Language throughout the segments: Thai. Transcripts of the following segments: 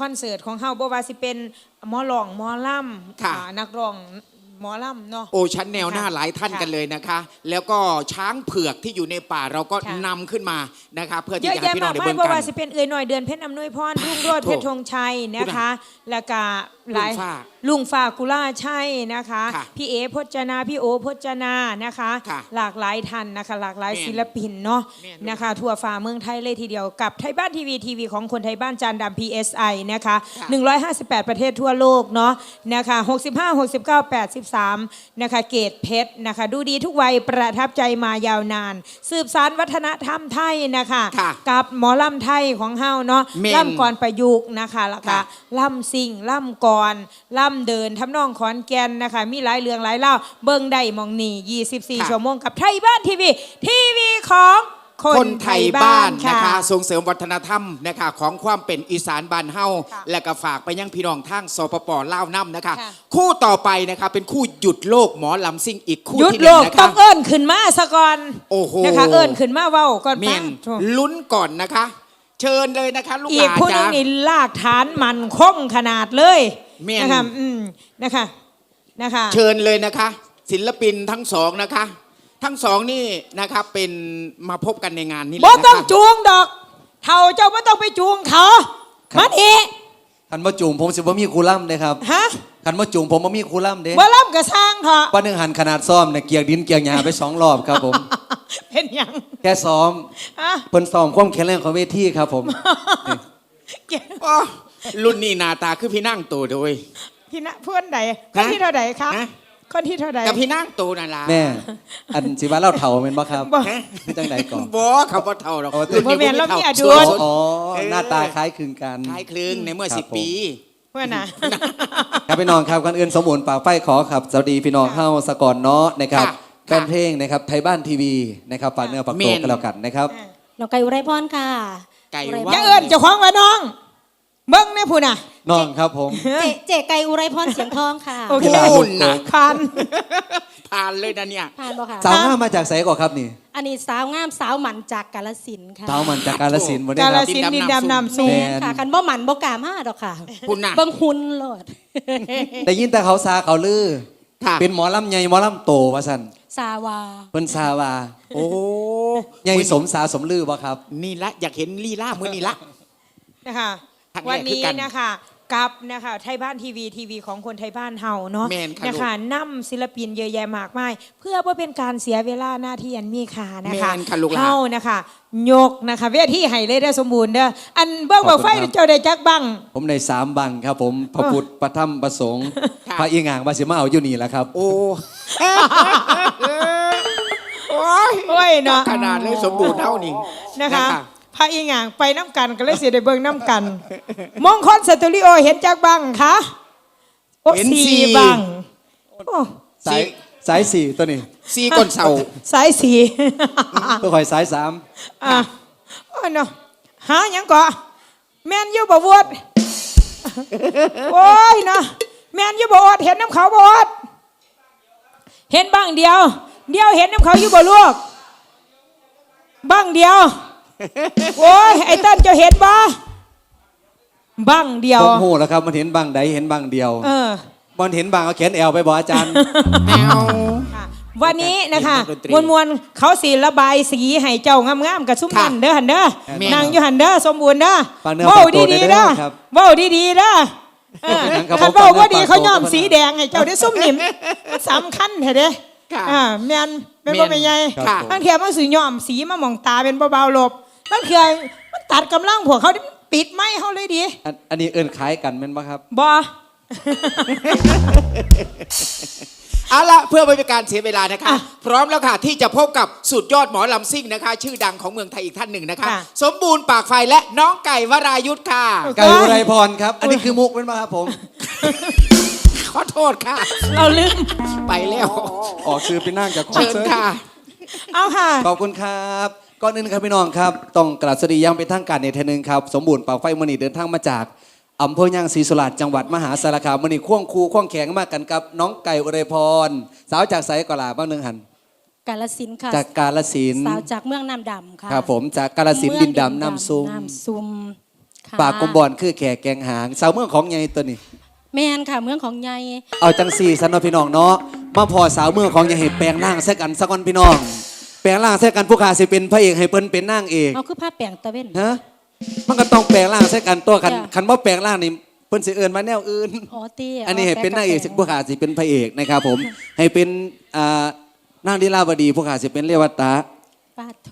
คอนเสิร์ตของเฮาบ่ว่าสิเป็นหมอร้องหมอล่ำค่ะ อ่านักร้องหมอล่ำเนาะ โอชั้นแนวหน้าหลายท่านค่ะกันเลยนะคะ แล้วก็ช้างเผือกที่อยู่ในป่าเราก็ค่ะ นำขึ้นมานะคะเพื่อเยที่อะจะให้แยะพี่น้อมางกได้มายเบิ่งบ่กัว่าน สิเป็นเอ่ยหน่อยเดือนเพชรอำนวยพรรุ่งโรจน์โถเพชรธงชัยนะคะ แล้วก็ หลายลุงฟ้าลุงฟ้ากุล่าชัยนะคะ ค่ะพี่เอพจนา พี่โอพจนานะคะ ค่ะหลากหลายท่านนะคะ หลากหลายแม่นศิลปินเนาะแม่น นะคะ ทั่วฟ้าเมืองไทยเลยทีเดียวกับไทยบ้านทีวีทีวีของคนไทยบ้านจานดำ PSI นะคะค่ะ158 ประเทศทั่วโลกเนาะนะคะ 65 69 83 นะคะ เกตเพชรนะคะ ดูดีทุกวัยประทับใจมายาวนาน สืบสารวัฒนธรรมไทยนะคะ ค่ะกับหมอลำไทยของเฮาเนาะแม่น ล่ำก่อนประยุกต์นะคะแล้วก็ค่ะล่ำซิ่งล่ำก่อนล่ำเดินทำนองขอนแก่นนะคะ มีหลายเรื่องหลายเล่าเบิ่งได้หมองนี่24 ชั่วโมงกับไทยบ้านทีวี ทีวีของคคนนไทยบ้านนะคะค่ะส่งเสริมวัฒนธรรมนะคะของความเป็นอีสานบ้านเฮาค่ะและก็ฝากไปยังพี่น้องทางสปปลาวน้ำนะคะค่ะคู่ต่อไปนะคะเป็นคู่หยุดโลกหมอลำซิ่งอีกคู่หยุดที่หโลนึ่งกนะต้อคะงเอิ้นขึ้นมาซะก่อนโอ้โหนะคะเอิ้นขึ้นมาเว้าก่อนเมป้านลุ้นก่อนนะคะ เชิญเลยนะคะลูกหอีกลานผู้หนึจ้างนี่ลากฐานมันคงขนาดเลยแม่น นะคะอืมนะคะนะคะ เชิญเลยนะคะ ศิลปินทั้งสองนะคะ ทั้งสองนี่นะครับเป็นมาพบกันในงานนี้แหบ่ละนะต้องคะ จูงดอกเท่าเจ้าบ่ต้องไปจูงเขาครับ มันเอะคันมาจูงผมสิบ่มีคูลัมเด้ครับฮะคันมาจูงผมบ่มีคูลัมเด้บ่ล่ำกระสร้างเถอะ ป้าหนึ่งหันขนาดซ้อมเนี่ยเกียกดินเกียกหญ้าไปสองรอบครับผม เป็นหยังแค่ซ้อมฮะเพิ่นซ้อมความแข็งแรงของเวทีครับผม เกี่ยวอ๋อรุ่นนี้หนาตาคือพี่นั่งโตโดยพี่นะเพื่อนใดคนที่เท่าใดครับฮะ คนที่เท่าใดกับพี่นั่งโตนั่นล่ะแม่ อันสิว่าเล่าเถ่าแม่นบ่ครับบ่ฮะจังใดก่อน บ่เขาบ่เท่าหรอกเอาแต่บ่แม่นเรามีอดุรุ่ลนนี้อ๋อเท่าหน้าตาคล้ายคลึงกัน คล้ายคลึงในเมื่อครับสิบผม ปี เพื่อนน่ะ ครับพี่น้องครับกันอื่นสมบูรณ์ปากไฟขอครับสวัสดีพี่น้องค่ะเฮาสกอนเนาะนะครับ ค่ะ แฟนเพลงนะครับไทยบ้านทีวีนะครับฝากเนื้อฝากตัวแม่นกันแล้วกันนะครับน้องไก่อุไรพรค่ะ ไก่อุรว่าพอย่ารเอิ้นเจ้าของว่าน้องเบิ่งแน่ผู้น่ะน้องครับผมเจเจไก่อุไรพรเสียงทองค่ะโอเคกีฬาโน่นน่ะคันผ่านเลยนะเนี่ยผ่านบ่ค่ะสาวงามมาจากไสก่อนครับนี่ อันนี้สาวงามสาวหมันจากกาลสินธุ์ค่ะสาวมันจากกาลสินธุ์วันนี้กาคลรับสินธุ์ดินดำน้ำสูแม่งแม่นค่ะคันบ่หมันบ่กล้ามาดอกค่ะคุณน่ะเบิ่งหุ่นโลดได้ยินแต่เขาซาเขาลือค่ะเป็นหมอลำใหญ่หมอลำโตว่าสัน สาวา เพิ่นซาวาโอ้ใหญ่สมสาสมลือบ่ครับ นี่ละอยากเห็นลีลามือนี่ละ นะคะทางแรกวันคือนี้กันนะคะกับนะคะไทยบ้านทีวีทีวีของคนไทยบ้านเฮาเนาะแม่นค่ะนะคะนำศิลปินเยอะแยะมากมาย เพื่อว่าเป็นการเสียเวลาหน้าที่อันมีค่านะคะแม่นค่ะลูกหลาน เฮานะคะยกนะคะเวทีให้เลยได้อสมบูรณ์เด้ออันเบิ่งขบ่อบคุณไฟครับ เจ้าได้จักบังผมในสามบังครับผมพระพุทธพระธรรมพระสงฆ์ค่ะพระอีหงางวาสิมาเอาอยู่นี่แหละครับ โอ้ โอ้ยโอ้ยเนาะขนาดเลยสมบูรณ์เท่านี้นะคะ พระอีหงางไปน้ำกันก็เลยสิได้เบิ่งน้ำกัน มงคลสตูดิโอเห็นจักบังคะโอ้เห็นสี่ สี่บังโอ้สายสายสี่ตัวนี้ซีก้นเสาสายสี ตัวข่อยสายสามอะโอ้ยเนาะหาหยังก่อแม่นอยู่บ่วดโอ้ยเนาะแม่นอยู่บ่วดเห็นน้ำเขาบ่วด เห็นบ้างเดียว เดียวเห็นน้ำเขาอยู่บ่ลูกบ้างเดียว โอ้ยไอ้เต้นเจะเห็นบ่บ้างเดียวผมโหแล้วครับมันเห็นบังใดเห็นบังเดียวเออมันเห็นบังเอาแขนแอลไปบอกอาจารย์แมวค่ะวันนี้นะคะเห็นดนตรีมวลมวลๆเขาสีระบายสีให้เจ้างามๆกับซุ้มค่ะนั่นเด้อหันเด้อแม่นางอยู่หันเด้อสมบูรณ์เด้อฝากเนื้อเว้าฝากตัวดีๆด้เด้วอยครับเว้าดีๆเด้อ เออเป็นหยังครับคันผมเว้าฝากเนื้อว่าดีฝากตัวเขาย่อมสีแดงให้เจ้าได้ซุ่มนิ่มมันสำคัญเถอะเด้ค่ะ อ่าแม่นเป็นบ่เป็นไงครับค่ะผมบางเทียมันสีย่อมสีมามองตาเป็นเบาๆหลบบางเทียมันตัดกำลังพวกเขามันปิดไม่เขาเลยดีอันอันนี้เอิ้นคล้ายกันแม่นบ่ครับ บ่ เอาละเพื่อไม่เป็นการเสียเวลานะคะ พร้อมแล้วค่ะที่จะพบกับสุดยอดหมอลำซิ่งนะคะ ชื่อดังของเมืองไทยอีกท่านหนึ่งนะคะ ค่ะ สมบูรณ์ปากไฟและน้องไก่วรายุทธ์ค่ะโอเคไก่อุไรพรครับ อันนี้คือมุกเป็นบ่ครับผม ขอโทษค่ะเราลืม ไปแล้ว ออกซื้อเป็นนั่งจากคอนเชิญเสิร์ตค่ะ เอาค่ะ ขอบคุณครับ ก่อนอื่นครับพี่น้องครับ ต้องกราบสวัสดีอยังเป็นทางการในเทอนึงครับ สมบูรณ์ปากไฟมณีเดินทางมาจาก อำเภอย่างศรีสุราษฎร์จังหวัดมหาสารคามมณีควงคูควงแข็งมากกันกับ น้องไก่อุไรพร สาวจากไสกลาบ้างหนึงหัน กาลสินธุ์ค่ะจากกาลสินธุ์สาวจากเมืองน้ำดำค่ะครับผมจากกาลสินธุ์ดินดำน้ำซุมน้ำซุมค่ะปากกลมบอนคือแขกแกงหางสาวเมืองของใหญ่ตัวนี้ แมนค่ะเมืองของใหญ่เอาจังสี่สันเนาะพี่น้องเนาะมาพอสาวเมืองของใหญ่ให้แปลงร่างใส่กันสักวันพี่น้อง แปลงร่างใส่กันผู้ขาสิเป็นพระเอกให้เปิ้นเป็นนางเอกเอาคือผ้าแปลงตะเว้นฮะ มันก็ต้องแปลงร่างใส่กันตัวกันจ้ะ คันว่าแปลงร่างนี่เปิ้นสิเอิ้นมาแนวอื่น อ๋อเตี้ยอันนี้ให้เป็นนางเอกสิแปลผู้ขาสิเป็นพระเอกนะครับผม ให้เป็นอ่านางลีลาวดีผู้ขาสิเป็นเรวัตตาปาโท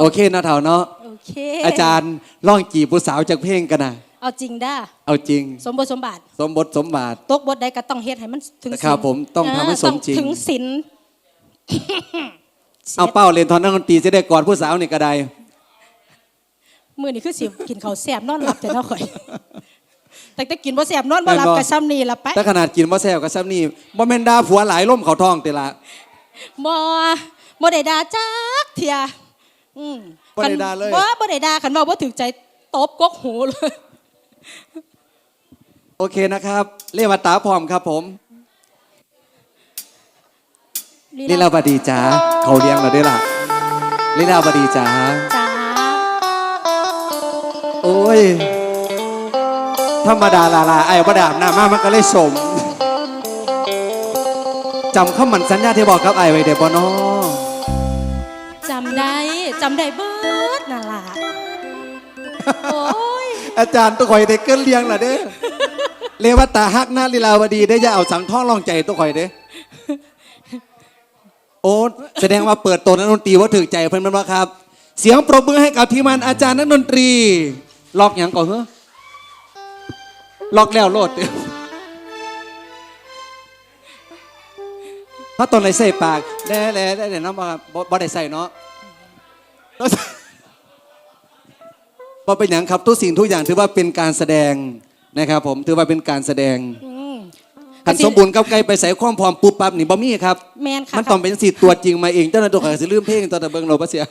โอเคนะเถ่าเนาะโอเคอาจารย์ร้องจีบผู้สาวจากเพลงกันนะเอาจริงด้าเอาจริง สมบทสมบัติสมบทสมบาท ตกบทใดก็ต้องเฮ็ดให้มันถึงศีลครับผมต้องทำให้เสมจริงถึงศีลเอาเป้าเล่นทอนนักดนตรีจะได้กอดผู้สาวนี่ก็ได้ มื้อนี้คือสิกินข้าวแซ่บนอนหลับแต่เนาะข่อยแต่แต่กินบ่แซ่บนอนบ่หลับแม่นบ่ก็ซ้ำนี่ละไปแต่ขนาดกินว่าแซวกับซ้ำนี่บ่แม่นดาผัวหลายล่มเขาท้องแต่ละบ่บ่ได้ด่าจักเที่ยอืมบ่ได้ด่าเลยบ่บ่ได้ด่าคันเว้าบ่ถึงใจตบกกหูเลยโอเคนะครับ เรียกว่าตาพร้อมครับผมลีลาวดีจ๋าเขาเลี้ยงเราด้วยล่ะลีลาวดีจ๋าจ้า โอ้ย ธรรมดาลาลาไอ้ประดาบหน้ามามันก็เลยสมจำคำมันสัญญาที่บอกกับไอ้ไว้เดี๋ยวบ่นอจำได้จำได้เบิดนั่นล่ะโอ้ยอาจารย์ตัวข่อยได้เกินเลี้ยงล่ะเด้อเรียกว่าตาฮักหน้าลีลาวดีได้อย่าเอาสังท่องลองใจตัวข่อยเด้อโอ้แสดงว่าเปิดตัวนักดนตรีว่าถึกใจเพิ่นมันว่าครับ เสียงปรบมือให้กับทีมงานอาจารย์นักดนตรี ล็อกอยังก่อนเหรอล็อกแล้วโลดถ้าตอนไหนใส่ปากแด่แด่แด่แด่น้ำมาบ่บ่ได้ใส่เนาะบ่เป็นอย่างครับทุกสิ่งทุกอย่างถือว่าเป็นการแสดงนะครับผมถือว่าเป็นการแสดง ขันสมบูรณ์กับไกลไปใส่ความพร้อมปุ๊บปั๊บนี่บ่มีครับ แมนค่ะมันต้องเป็นสิตัวจริงมาเองเจ้าหน้าที่ก็สิลืมเพลงตอนแต่เบิ่งเราบ่เสีย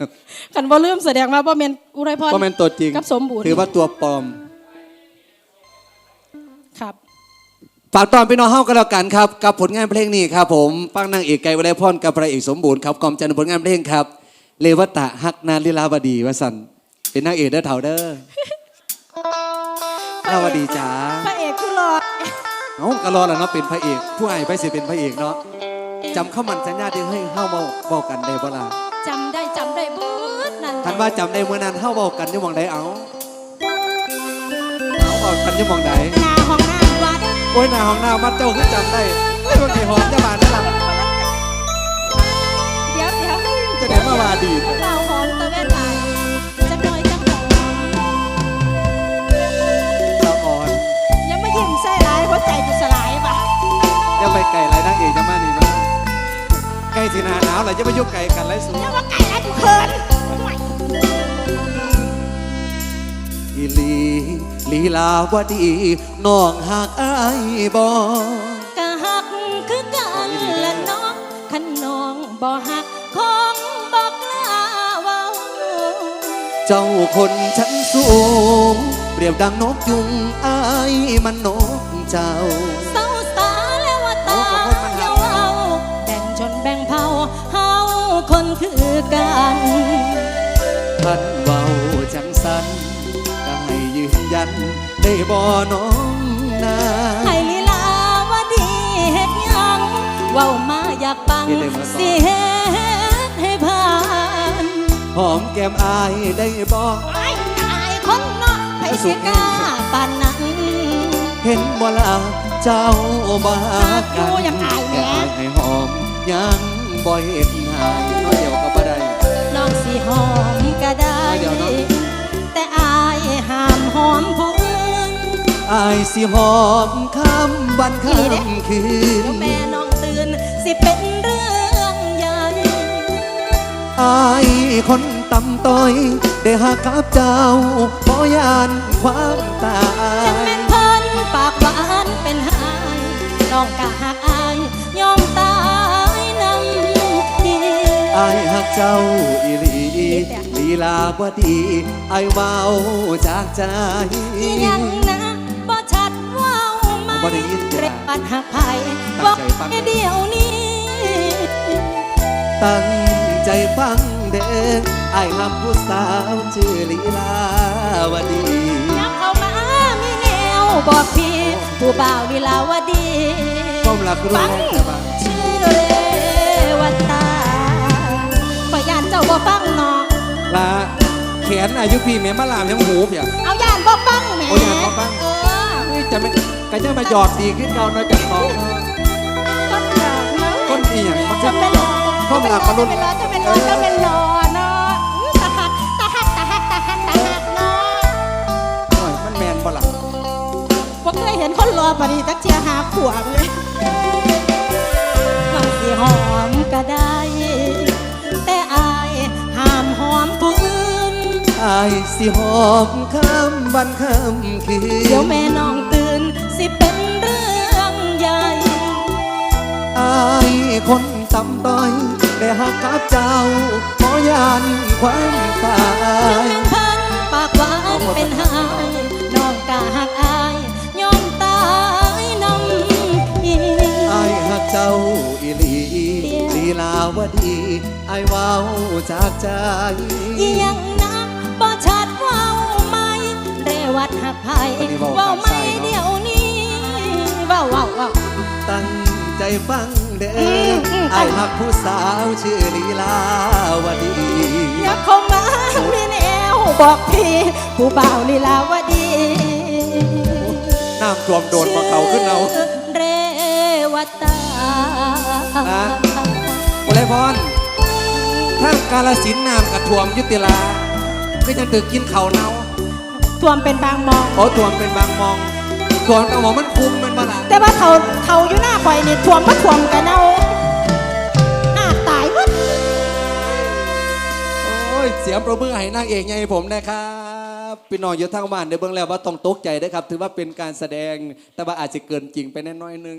คันบ่ลืมแสดงว่าบ่แม่นอุไรพรบ่แม่นตัวจริงกับสมบูรณ์ถือว่าตัวปลอมครับฝากตอนพี่น้องเฮากันแล้วกันครับกับผลงานเพลงนี้ครับผมฟังนางเอกไก่วลัยพรกับพระเอกสมบูรณ์ครับกอมจันทร์ผลงานเพลงครับ เลวตะฮักนาลีลาวดีวสันเป็นนางเอกเด้อเฒ่าเด้อลาวดีจ๋าพระเอกคือหลอด เอ้ากะรอแล้วเนาะเป็นพระเอกผู้ให้ไปสิเป็นพระเอกเนาะจำข้ามันสัญญาที่ให้เฮาเว้าเว้ากันได้บ่ล่ะจำได้จำได้เบิดนั่นคันว่าจำได้เมื่อนั้นเฮาเว้ากันอยู่หม่องใดเอาเอาเว้ากันอยู่หม่องใดหน้าห้องน้ำวัดโอ้ยหน้าห้องน้ามัดเจ้าคือจำได้เฮ้ยบางทีหอมจะบานได้ล่ะเดี๋ยวเดี๋ยวจะได้มาว่าดี เรา ใจกูสลายป่ะอย่าไปไก่ไรนางเอกจะมานี่เนาะไก่สิหนาหนาวล่ะอย่าไปยุ่งไก่กันไรสูงอย่ามาไก่ร้ายกูเขินอีหลีลีลาวดีน้องหักอายบ่กะหักคือกันละน้องขันน้องบ่หักคงบอกลาเว้าเจ้าคนชั้นสูง เปรียบดังนกยุงอายมันนก เจ้าเศร้าสาแล้วว่าตาโอ้ขอบคุณมากเยาเอาแบ่งชนแบ่งเผ่าเฮาคนคือกันท่านเว้าจังสันก็ให้ยืนยัน ได้บ่น้องนาให้ลีลาวาดีเฮ็ดหยังเว้ามาอยากปังเฮ็ดได้บ่ต่อสิเฮ็ดให้ผ่านหอมแก้มอายได้บ่ไอ้อายคนเนาะไปสิกล้าปานนั้น เห็นบ่ล่ะเจ้าบ่หากันหาอยู่ยังอายแหมแค่ให้หอมยังบ่เห็นหายน้อยเดียวก็บ่ได้น้องสิหอมก็ได้เดี๋ยวเนาะแต่อายห้ามหอมผู้อื่นอายสิหอมข้ามวันข้ามคืเดี๋ยวนแม่น้องตื่นสิเป็นเรื่องใหญ่อายคนต่ำต้อยได้หักกับเจ้าบ่ยานความตาจังยแม่นเพิ่น ปากหวานเป็นหายน้องกะหักอายยอมตายนำทีอายหักเจ้าอีหลีลีลาบ่ดีอายเว้าจากใจอีหยังนะบ่ชัดเว้ามาบ่ได้ยินจ้ะเรกปัดหักไผตั้บองกใจฟังให้เดียวนี้ ตั้งใจฟังเด้อไอ้ายหักผู้สาวชื่อลีลาวดีน้ำข บอกพี่ผู้บ่าวลีลาวดีความรักรุ่นฟังแรกแต่ว่าชื่อเรวัตตาขอยานเจ้าบ่ฟังเนาะลาแขนอายุพี่แม่มาลามยังหูเพียเอายานบ่ฟังแหมโอ้ยานบ่ฟังเออเฮ้ยจะไม่กันจะมาหยอดดีขึ้นเก่าน้อยจากของเนอะต้นหยอกเนาะต้นอีหยังมันจะจะเป็นหยอดความรักมารุ่นจะเป็นรอจะเป็นรอจะเป็นรอเยเห็นคนรอปานนี้ตักเทียหาขวบเลยว่าสิหอมก็ได้ แต่อายห้ามหอมผู้อื่นอายสิหอมข้ามวันข้ามคืนเดี๋ยวแม่น้องตื่นสิเป็นเรื่องใหญ่ อายคนตำต้อยได้หักกับเจ้าขอยันความตาน้องยแม่งเพิ่นปากหวานเป็นหาย เจ้าอีหลีลีลาวดีอายเว้าจากใจอีหยังนะบ่ชัดเว้าไหมเรวัดหักไผอันนี้เว้าเว้าทางไหมซ้ายเนาะเดี๋ยวนี้เว้าเว้าเว้าตั้งใจฟังเด้ออืมอืมอายหักผู้สาวชื่อลีลาวดีอย่าเข้ามามีแนวบอกพี่ผู้บ่าวลีลาวดีน้ำท่วมโดนมาเขาขึ้นเอาชื่อเรวัตตา อะโอเลพรถ้ากาลสินธุ์น้ำกระท่วมยุติลาก็จะตึกกินเขาวเนาท่วมเป็นบางมองโอ้ท่วมเป็นบางมองท่วมกระหม่อมมันคุมมันมาละแต่ว่าเขาเขาอยู่หน้าข่อยนี่ท่วมมาท่วมกันเอาหน้าตายหมดโอ้ยเสียงประมือให้นางเอกไงผมนะครับพี่น้องอยู่ทางบ้านเดี๋ยวเบิ่งแล้วว่าต้องตกใจนะครับ ถือว่าเป็นการแสดงแต่ว่าอาจจะเกินจริงไปแน่น้อยนึง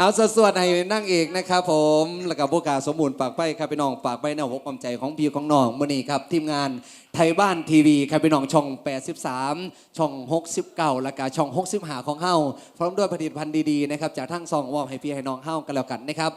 เอาสวดๆให้นั่งเอกนะครับผมแล้วก็พวกกาสมบูรณ์ปากไปครับพี่น้องปากไปแนวหกความใจของพี่ของน้องมื่อนี้ครับ ทีมงานไทยบ้านทีวีครับพี่น้องช่อง 83 ช่อง 69 และกาช่อง 65 ของเฮาพร้อมด้วยผลิตภัณฑ์ดีๆนะครับจากทั้งสองวอมให้พี่ให้น้องเฮากันแล้วกันนะครับ